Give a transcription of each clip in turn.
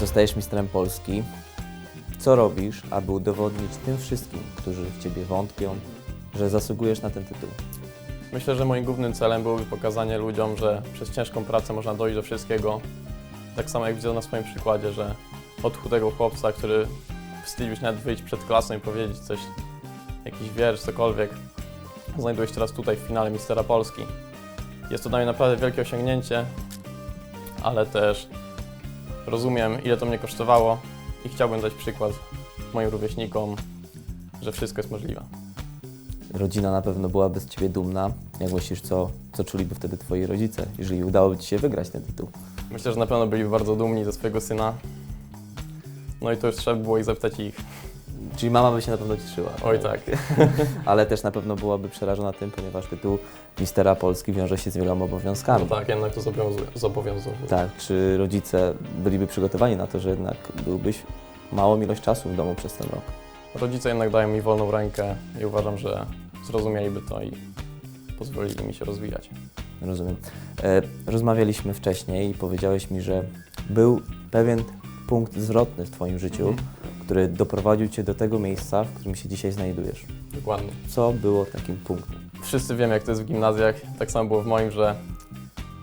Zostajesz mistrzem Polski. Co robisz, aby udowodnić tym wszystkim, którzy w Ciebie wątpią, że zasługujesz na ten tytuł? Myślę, że moim głównym celem byłoby pokazanie ludziom, że przez ciężką pracę można dojść do wszystkiego. Tak samo jak widzę na swoim przykładzie, że od chudego chłopca, który wstydził się nawet wyjść przed klasą i powiedzieć coś, jakiś wiersz, cokolwiek, znajduję się teraz tutaj w finale Mistera Polski. Jest to dla mnie naprawdę wielkie osiągnięcie, ale też rozumiem, ile to mnie kosztowało i chciałbym dać przykład moim rówieśnikom, że wszystko jest możliwe. Rodzina na pewno byłaby z Ciebie dumna. Jak myślisz, co, co czuliby wtedy Twoi rodzice, jeżeli udałoby Ci się wygrać ten tytuł? Myślę, że na pewno byliby bardzo dumni ze swojego syna. No i to już trzeba było ich zapytać ich. Czyli mama by się na pewno cieszyła. Oj tak. Ale też na pewno byłaby przerażona tym, ponieważ tytuł mistera Polski wiąże się z wieloma obowiązkami. No tak, jednak to zobowiązuje. zobowiązuje. Tak, czy rodzice byliby przygotowani na to, że jednak byłbyś małą ilość czasu w domu przez ten rok? Rodzice jednak dają mi wolną rękę i uważam, że zrozumieliby to i pozwolili mi się rozwijać. Rozumiem. E, rozmawialiśmy wcześniej i powiedziałeś mi, że był pewien punkt zwrotny w Twoim życiu, Mhm. Który doprowadził Cię do tego miejsca, w którym się dzisiaj znajdujesz. Dokładnie. Co było takim punktem? Wszyscy wiemy, jak to jest w gimnazjach. Tak samo było w moim, że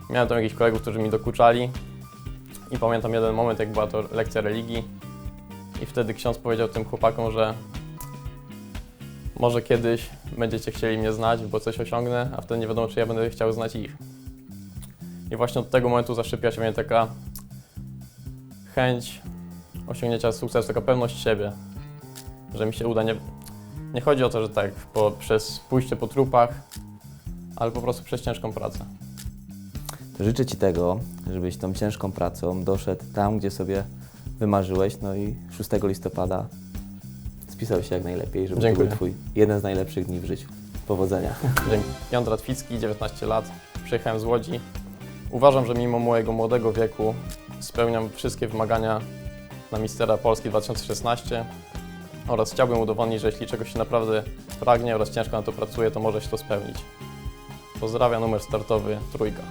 miałem tam jakichś kolegów, którzy mi dokuczali. I pamiętam jeden moment, jak była to lekcja religii. I wtedy ksiądz powiedział tym chłopakom, że może kiedyś będziecie chcieli mnie znać, bo coś osiągnę, a wtedy nie wiadomo, czy ja będę chciał znać ich. I właśnie od tego momentu zaszczepiła się mnie taka chęć osiągnięcia sukcesu, taka pewność siebie, że mi się uda. Nie, nie chodzi o to, że tak po, przez pójście po trupach, ale po prostu przez ciężką pracę. To życzę Ci tego, żebyś tą ciężką pracą doszedł tam, gdzie sobie wymarzyłeś, no i 6 listopada spisał się jak najlepiej, żeby to Dziękuję. był Twój jeden z najlepszych dni w życiu. Powodzenia. Dzięki. Jan Dratwicki, 19 lat, przyjechałem z Łodzi. Uważam, że mimo mojego młodego wieku spełniam wszystkie wymagania na Mistera Polski 2016 oraz chciałbym udowodnić, że jeśli czegoś się naprawdę pragnie oraz ciężko na to pracuje, to może się to spełnić. Pozdrawiam, numer startowy trójka.